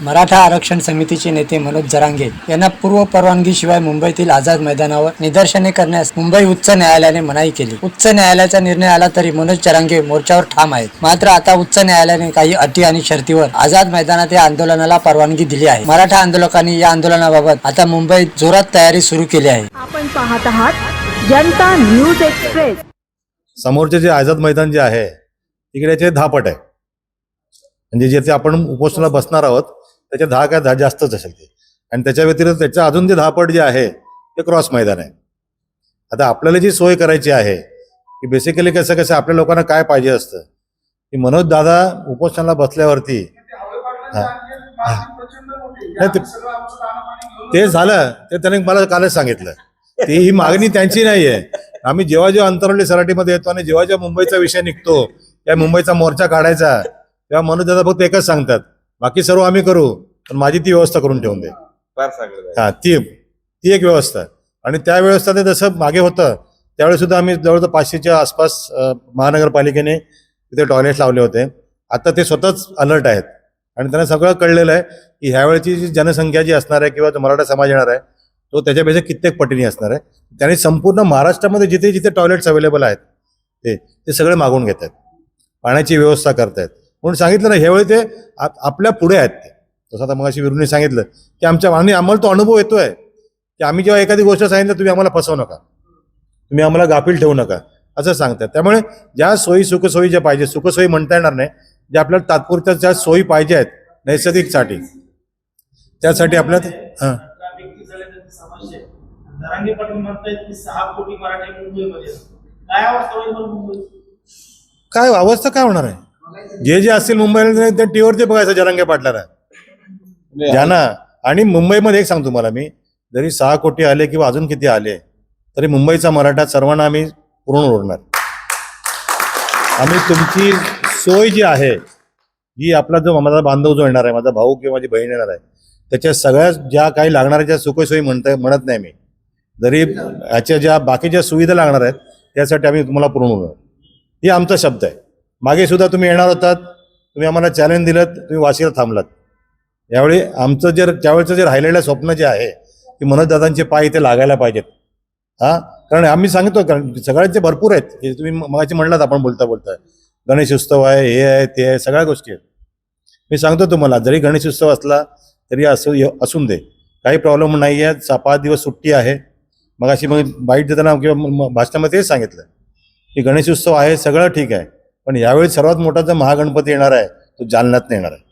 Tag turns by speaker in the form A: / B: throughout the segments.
A: मराठा आरक्षण समितीचे नेते मनोज जरांगे यांना पूर्व परवानगीशिवाय मुंबईतील आझाद मैदानावर निदर्शने करण्यास मुंबई उच्च न्यायालयाने मनाई केली. उच्च न्यायालयाचा निर्णय आला तरी मनोज जरांगे मोर्चावर ठाम आहेत. मात्र आता उच्च न्यायालयाने काही अटी आणि शर्तीवर आझाद मैदानात या आंदोलनाला परवानगी दिली आहे. मराठा आंदोलकांनी या आंदोलनाबाबत आता मुंबईत जोरात तयारी सुरू केली आहे.
B: आपण पाहत आहात जनता न्यूज एक्सप्रेस.
C: समोरचे जे आझाद मैदान जे आहे तिकडे ते धापट आहे म्हणजे जे आपण उपोषणाला बसणार आहोत त्याच्या दहा काय दहा जास्तच असेल ते आणि त्याच्या व्यतिरिक्त त्याच्या अजून जे धापट जे आहे ते क्रॉस मैदान आहे आता आपल्याला जी सोय करायची आहे की बेसिकली कसं कसं आपल्या लोकांना काय पाहिजे असतं की मनोज दादा उपोषणाला बसल्यावरती हा. हा. नाही, ते- झालं ते त्याने मला कालच सांगितलं ती ही मागणी त्यांची नाही आहे आम्ही जेव्हा जेव्हा अंतरवली सराटीमध्ये येतो आणि जेव्हा जेव्हा मुंबईचा विषय निघतो त्या मुंबईचा मोर्चा काढायचा तेव्हा मनोज दादा फक्त एकच सांगतात बाकी सर्व आम्ही करू पण माझी ती व्यवस्था करून ठेवून दे.
D: फार
C: हा ती ती एक व्यवस्था आणि त्या व्यवस्था ते जसं मागे होतं त्यावेळेस सुद्धा आम्ही जवळजवळ पाचशेच्या आसपास महानगरपालिकेने तिथे टॉयलेट लावले होते. आता ते स्वतःच अलर्ट आहेत. आणि त्यांना सगळं कळलेलं आहे की ह्यावेळची जी जनसंख्या जी असणार आहे किंवा जो मराठा समाज येणार आहे तो त्याच्यापेक्षा कित्येक पटीने असणार आहे. त्यांनी संपूर्ण महाराष्ट्रामध्ये जिथे जिथे टॉयलेट्स अवेलेबल आहेत ते ते सगळे मागून घेत आहेत. पाण्याची व्यवस्था करतायत. म्हणून सांगितलं ना ह्यावेळी ते आपल्या पुढे आहेत ते. जसं आता मगाशी विरुणी सांगितलं की आमच्या आणि आम्हाला तो अनुभव येतोय की आम्ही जेव्हा एखादी गोष्ट सांगितलं तुम्ही आम्हाला फसवू नका. तुम्ही आम्हाला गाफील ठेवू नका असं सांगतात. त्यामुळे ज्या सोयी सुखसोयी ज्या पाहिजे सुखसोयी म्हणता येणार नाही ज्या आपल्याला तात्पुरत्या ज्या सोयी पाहिजे आहेत नैसर्गिकसाठी त्यासाठी आपल्यात हां.
E: काय अवस्था
C: काय होणार आहे? जे जे असतील मुंबईला त्या टीव्हीवरती बघायचं जरांगे पाटलाला. ज्यांना आणि मुंबईमध्ये एक सांगतो तुम्हाला मी जरी सहा कोटी आले किंवा अजून किती आले तरी मुंबईचा मराठा सर्वांना आम्ही पूर्ण उरणार आम्ही तुमची सोय जी आहे जी आपला जो माझा बांधव जो येणार आहे माझा भाऊ किंवा माझी बहीण येणार आहे त्याच्या सगळ्या ज्या काही लागणाऱ्या ज्या सुखसोयी म्हणता म्हणत नाही मी. जरी ह्याच्या ज्या बाकीच्या सुविधा लागणार आहेत त्यासाठी आम्ही तुम्हाला पूर्ण उरणार ही आमचा शब्द आहे. मागे सुद्धा तुम्ही येणार होतात तुम्ही आम्हाला चॅलेंज दिलं तुम्ही वाशीला थांबलात. यावेळी आमचं जे त्यावेळेचं जे राहिलेलं स्वप्न जे आहे की मनोजदादांचे पाय इथे लागायला पाहिजेत. हां? कारण आम्ही सांगतो कारण सगळ्यांचे भरपूर आहेत हे तुम्ही मगाशी म्हणलात आपण बोलता बोलता गणेश उत्सव आहे हे आहे ते आहे सगळ्या गोष्टी आहेत. मी सांगतो तुम्हाला जरी गणेश उत्सव असला तरी असू असून दे. काही प्रॉब्लेम नाही आहे सा- पाच दिवस सुट्टी आहे. मग अशी मग बाईट देताना किंवा भाषणामध्ये तेच सांगितलं की गणेश उत्सव आहे सगळं ठीक आहे. पण यावेळी सर्वात मोठा जो महागणपती येणार आहे तो जालन्यात येणार आहे.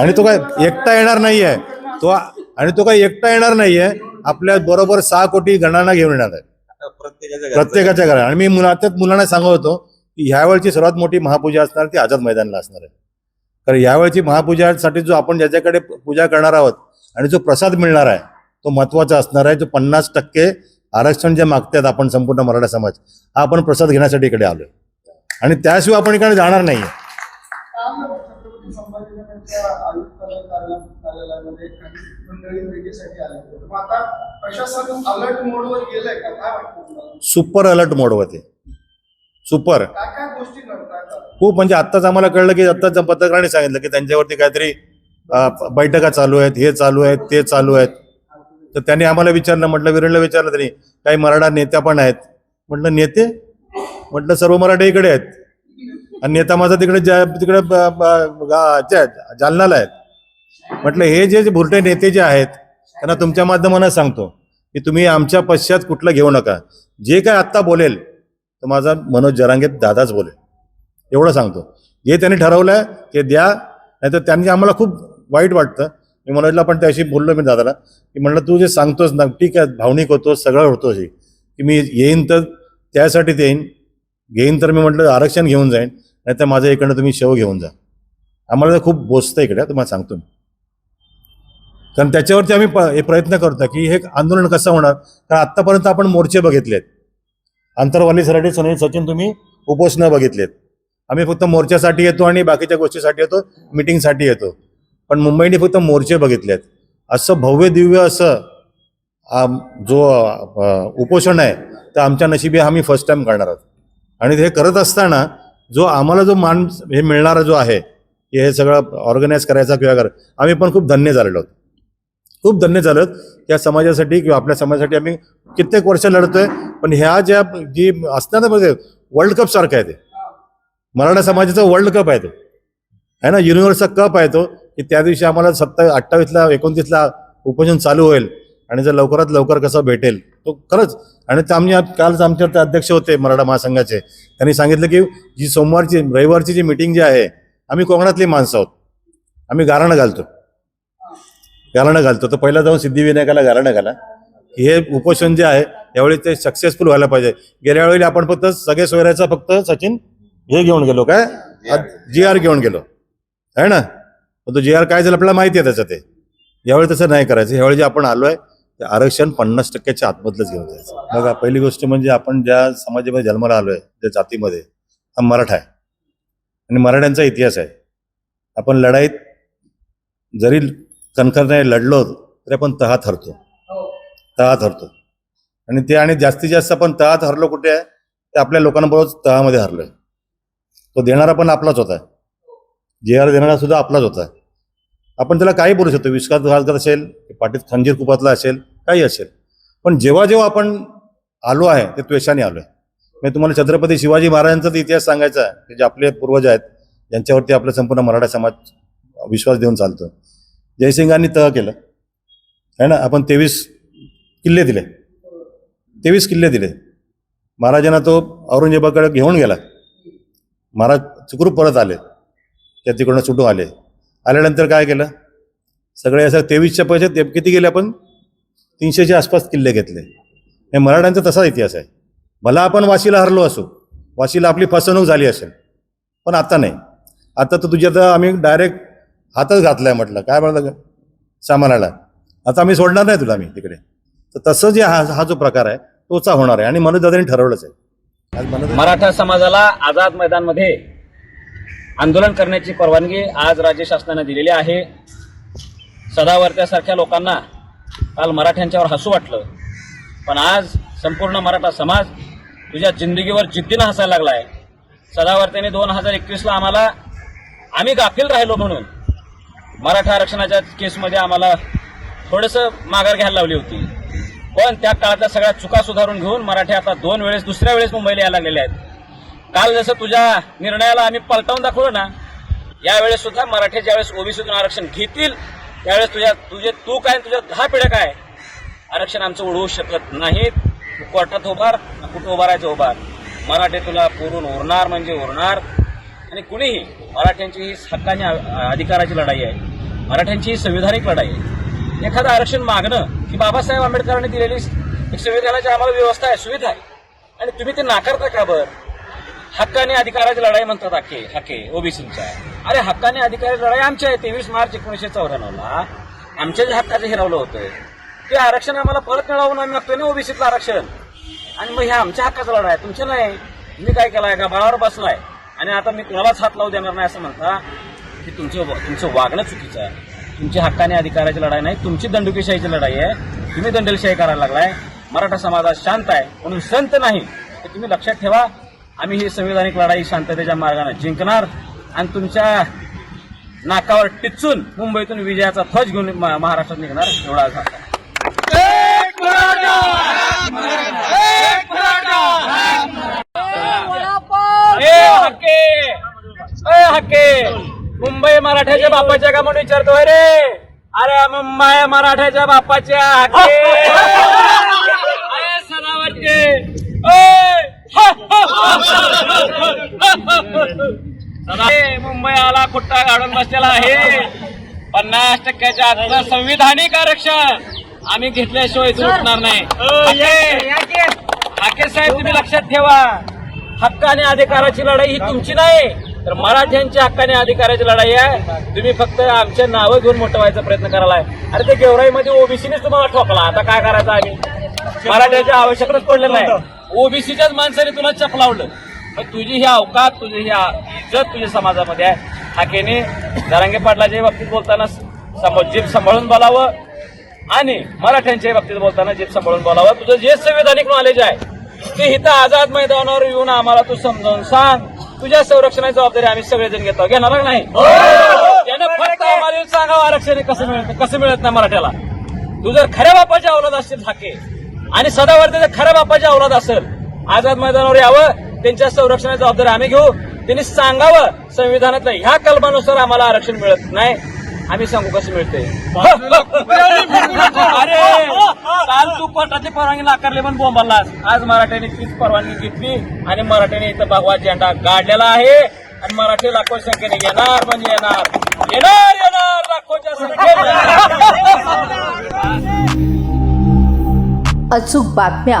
C: आणि तो काय एकटा येणार नाहीये. तो आणि तो काय एकटा येणार नाहीये. आपल्या बरोबर सहा कोटी गणांना घेऊन येणार आहे.
D: प्रत्येकाच्या
C: घरात आणि मी मुला त्यात मुलांना सांगत होतो की ह्यावेळची सर्वात मोठी महापूजा असणार ती आझाद मैदानला असणार आहे. कारण यावेळची महापूजासाठी जो आपण ज्याच्याकडे पूजा करणार आहोत आणि जो प्रसाद मिळणार आहे तो महत्त्वाचा असणार आहे. जो पन्नास टक्के आरक्षण जे मागतात आपण संपूर्ण मराठा समाज हा आपण प्रसाद घेण्यासाठी इकडे आलोय. आणि त्याशिवाय आपण इकडे जाणार नाहीये. सुपर अलर्ट
F: मोड होते सुपर.
C: खूप म्हणजे आत्ताच आम्हाला कळलं की आत्ताच पत्रकारांनी सांगितलं की त्यांच्यावरती काहीतरी बैठका चालू आहेत हे चालू आहेत ते चालू आहेत. तर त्यांनी आम्हाला विचारलं म्हटलं विरणला विचारलं तरी काही मराठा नेत्या पण आहेत. म्हटलं नेते? म्हटलं सर्व मराठे इकडे आहेत. आणि नेता माझा तिकडे ज्या तिकडे ब- आहेत. म्हटलं हे जे जे भुरटे नेते जे आहेत त्यांना तुमच्या माध्यमानं सांगतो की तुम्ही आमच्या पश्चात कुठलं घेऊ नका. जे काय आत्ता बोलेल तर माझा मनोज जरांगे दादाच बोलेल. एवढं सांगतो. जे त्यांनी ठरवलं आहे ते द्या नाहीतर त्यांनी आम्हाला खूप वाईट वाटतं. मी मनोजला पण त्याशी बोललो मी दादाला की म्हणलं तू जे सांगतोस ना ठीक आहे भावनिक होतो सगळं होतो हे की मी येईन तर त्यासाठीच येईन घेईन तर मी म्हटलं आरक्षण घेऊन जाईन नाहीतर माझ्या इकडनं तुम्ही शेव घेऊन जा. आम्हाला तर खूप बोचतं इकडे तुम्हाला सांगतो मी. कारण त्याच्यावरती आम्ही प- हे प्रयत्न करतो की हे आंदोलन कसं होणार? कारण आत्तापर्यंत आपण मोर्चे बघितलेत. आंतरवाली सराठी सुनील सचिन तुम्ही उपोषणं बघितलेत. आम्ही फक्त मोर्चासाठी येतो आणि बाकीच्या गोष्टीसाठी येतो मिटिंगसाठी येतो. पण मुंबईने फक्त मोर्चे बघितलेत. असं भव्य दिव्य असं जो उपोषण आहे तर आमच्या नशिबी आम्ही फर्स्ट टाइम करणार आहोत. आणि हे करत असताना जो आम्हाला जो मान हे मिळणारा जो आहे की हे सगळं ऑर्गनाईज करायचा किंवा कर आम्ही पण खूप धन्य झालेलो आहोत. खूप धन्य झालो या समाजासाठी किंवा आपल्या समाजासाठी आम्ही कित्येक वर्ष लढतोय पण ह्या ज्या जी असतात ना म्हणजे वर्ल्ड कप सारखं आहे ते. मराठा समाजाचा वर्ल्ड कप आहे तो. आहे ना? युनिव्हर्सचा कप आहे तो. की त्या दिवशी आम्हाला सत्ता अठ्ठावीसला एकोणतीसला उपोषण चालू होईल आणि जर लवकरात लवकर कसं भेटेल तो खरंच आणि ते आम्ही आज- कालच आमच्या ते अध्यक्ष होते मराठा महासंघाचे. त्यांनी सांगितलं की जी सोमवारची रविवारची जी मिटिंग जी आहे आम्ही कोकणातली माणसं आहोत. आम्ही गारणं घालतो. गारणं घालतो. तर पहिला जाऊन सिद्धिविनायकाला गारणं घाला. हे उपोषण जे आहे यावेळी ते सक्सेसफुल व्हायला पाहिजे. गेल्या वेळी आपण फक्त सगळे सोयऱ्याचा फक्त सचिन हे घेऊन गेलो काय? G R. घेऊन गेलो. आहे ना? मग तो जे आर काय झालं आपल्याला माहिती आहे त्याचं ते. यावेळी तसं नाही करायचं. यावेळी जे आपण आलोय ते आरक्षण पन्नास टक्क्याच्या आतमधलंच घेऊन जायचं. बघा पहिली गोष्ट म्हणजे आपण ज्या समाजामध्ये जन्माला आलो आहे ज्या जातीमध्ये हा मराठा आहे. आणि मराठ्यांचा इतिहास आहे. आपण लढाईत जरी कणखरने लढलो तरी आपण तहात हरतो. तहात हरतो. आणि ते आणि जास्तीत जास्त आपण तहात हरलो कुठे आहे? ते आपल्या लोकांबरोबर तहामध्ये हरलो आहे तो देणारा पण आपलाच होता. जे आर देणारा सुद्धा आपलाच होता. आपण त्याला काही बोलू शकतो. विश्वासघातघात असेल पाठीत खंजीर कुपातला असेल काही असेल. पण जेव्हा जेव्हा आपण आलो आहे ते त्वेषाने आलो आहे म्हणजे तुम्हाला छत्रपती शिवाजी महाराजांचा तर इतिहास सांगायचा आहे की जे आपले पूर्वज आहेत ज्यांच्यावरती आपला संपूर्ण मराठा समाज विश्वास देऊन चालतो जयसिंगांनी तह केलं. है ना? आपण तेवीस किल्ले दिले. तेवीस किल्ले दिले. महाराजांना तो औरंगजेबाकडे घेऊन गेला. महाराज सुखरूप परत आले. त्या तिकडनं सुटून आले. आल्यानंतर काय केलं? सगळे असं तेवीसच्या पैसे ते किती गेले आपण? तीनशेच्या आसपास किल्ले घेतले. हे मराठ्यांचा तसा इतिहास आहे. भला आपण वाशीला हरलो असू वाशीला आपली फसवणूक झाली असेल पण आता नाही. आता तर तुझ्या तर आम्ही डायरेक्ट हातच घातलाय म्हटलं. काय म्हटलं सामानाला. आता आम्ही सोडणार नाही तुला मी तिकडे. तर तसं जे हा हा जो प्रकार आहे तोचा होणार आहे. आणि मनोज दादांनी ठरवलंच आहे. आज
G: मराठा समाजाला आझाद मैदानमध्ये आंदोलन करण्याची परवानगी आज राज्य शासनाने दिलेली आहे. सदावर्त्यासारख्या लोकांना काल मराठ्यांच्यावर हसू वाटलं. पण आज संपूर्ण मराठा समाज तुझ्या जिंदगीवर जिद्दीनं हसायला लागला आहे सदावर्त्याने दोन हजार एकवीसला आम्हाला आम्ही गाफील राहिलो म्हणून मराठा आरक्षणाच्या केसमध्ये आम्हाला थोडंसं माघार घ्यायला लावली होती. पण त्या काळातल्या सगळ्या चुका सुधारून घेऊन मराठी आता दोन वेळेस दुसऱ्या वेळेस मुंबईला यायला लागलेले आहेत. काल जसं तुझ्या निर्णयाला आम्ही पलटावून दाखवलं ना यावेळेस सुद्धा मराठे ज्यावेळेस ओबीसीतून आरक्षण घेतील त्यावेळेस तुझ्या तुझे तू काय तुझ्या दहा पिढ्या काय? आरक्षण आमचं उडवू शकत नाहीत. तू कोर्टात उभार कुठं कुठं उभारायचं उभार. मराठी तुला पुरून उरणार म्हणजे उरणार. आणि कुणीही मराठ्यांची ही हक्काने अधिकाराची लढाई आहे. मराठ्यांची ही संविधानिक लढाई आहे. एखादं आरक्षण मागणं की बाबासाहेब आंबेडकरांनी दिलेली एक संविधानाची आम्हाला व्यवस्था आहे सुविधा आहे. आणि तुम्ही ते नाकारता का बरं? हक्काने अधिकाराची लढाई म्हणतात हक्के हक्के ओबीसींच्या. अरे हक्काने अधिकाराची लढाई आमची आहे. तेवीस मार्च एकोणीसशे चौऱ्याण्णवला आमच्या जे हक्काचं हिरावलं होतं ते आरक्षण आम्हाला परत मिळावून आम्ही मागतोय ना ओबीसीतलं आरक्षण? आणि मग ह्या आमच्या हक्काचा लढा आहे तुमच्या नाही. मी काय केलाय? का बाळावर बसलाय? आणि आता मी कुणालाच हात लावू देणार नाही असं म्हणता की तुमचं तुमचं वागणं चुकीचं आहे. तुमची हक्काने अधिकाराची लढाई नाही तुमची दंडुकीशाहीची लढाई आहे. तुम्ही दंडलशाही करायला लागलाय. मराठा समाज शांत आहे. म्हणून संत नाही. हे तुम्ही लक्षात ठेवा आम्ही ही संविधानिक लढाई शांततेच्या मार्गाने जिंकणार आणि तुमच्या नाकावर टिचून मुंबईतून विजयाचा ध्वज घेऊन महाराष्ट्रात निघणार एवढा हक्के! मुंबई मराठ्याच्या बापाच्या का म्हणून विचारतोय रे? अरे मुंबई मराठ्याच्या बापाच्या हक्के अरे सदावरचे ए, हा, हा, सदा- ए, मुंबई आला खुट्टा काढून बसलेला आहे. पन्नास टक्क्याच्या आतलं संविधानिक आरक्षण आम्ही घेतल्याशिवाय उठणार नाही. हाके हाके साहेब तुम्ही लक्षात ठेवा. हक्क आणि अधिकाराची लढाई ही तुमची नाही तर मराठ्यांच्या हक्काने अधिकाराची लढाई आहे. तुम्ही फक्त आमच्या नावं घेऊन मोठं व्हायचा प्रयत्न करायला अरे ते गेवराईमध्ये ओबीसीनेच तुम्हाला ठोकला. आता काय करायचं आम्ही? मराठ्याची आवश्यकताच पडलं नाही. ओबीसीच्याच माणसाने तुला चपलावलं. मग तुझी ही अवकात तुझी ही इज्जत तुझ्या समाजामध्ये आहे. हाकेने दरांगे पाटलाच्या बाबतीत बोलताना समोर जीभ सांभाळून बोलावं आणि मराठ्यांच्या बाबतीत बोलताना जीभ सांभाळून बोलावं. तुझं जे संविधानिक नॉलेज आहे ते इथं आझाद मैदानावर येऊन आम्हाला तू समजावून सांग. तुझ्या संरक्षणाची जबाबदारी आम्ही सगळेजण घेतो. घेणार नाही? त्यानं फक्त आम्हाला सांगावं आरक्षण हे कसं मिळत कसं मिळत नाही मराठ्याला. तू जर खऱ्या बापाची अवलाद असतील झाके आणि सदावर्ती जर खऱ्या बापाची अवलाद असेल आझाद मैदानावर यावं त्यांच्या संरक्षणाची जबाबदारी आम्ही घेऊ. त्यांनी सांगावं संविधानातल्या ह्या कलमानुसार आम्हाला आरक्षण मिळत नाही. आम्ही सांगू कसं मिळते अरे काल तू कोर्टाची परवानगी नाकारली पण बोंबालास आज मराठ्याने तीच परवानगी घेतली आणि मराठ्याने इथं भगवा झेंडा काढलेला आहे. आणि मराठी लाखो संख्येने येणार म्हणजे येणार. येणार येणार लाखोच्या संख्येने.
B: अचूक बातम्या